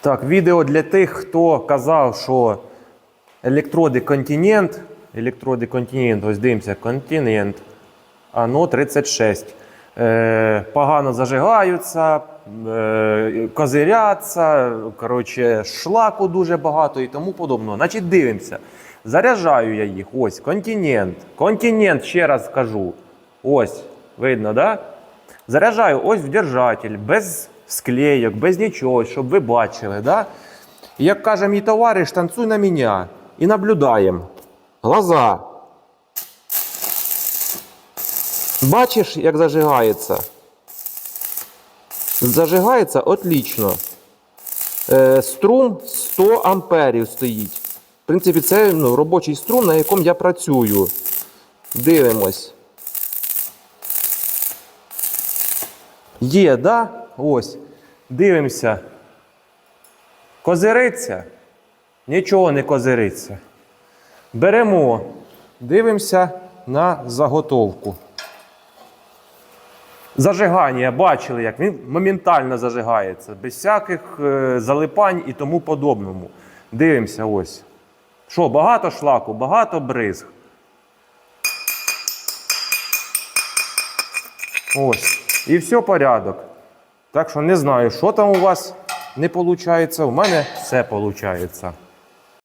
Так, відео для тих, хто казав, що електроди континент. Електроди континент, ось дивимося, континент. Ано 36. Е, погано зажигаються, е, козиряться, коротше, шлаку дуже багато і тому подобного. Значить, дивимося. Заряджаю я їх. Ось, континент. Континент, ще раз кажу. Ось, видно, да? Заряджаю ось в держатель, без склейок, без нічого, щоб ви бачили. Да? І Як каже мій товариш, танцуй на мене. І наблюдаємо. Глаза. Бачиш, як зажигається? Зажигається отлично. Е, струм 100 амперів стоїть. В принципі, це ну, робочий струм, на якому я працюю. Дивимось. Є, да? Ось. Дивимося. Козириться? Нічого не козириться. Беремо, дивимося на заготовку. Зажигання, бачили, як він моментально зажигається, без всяких е, залипань і тому подобному. Дивимося ось. Що, багато шлаку, багато бризг. Ось. І все порядок. Так що не знаю, що там у вас не виходить. У мене все виходить.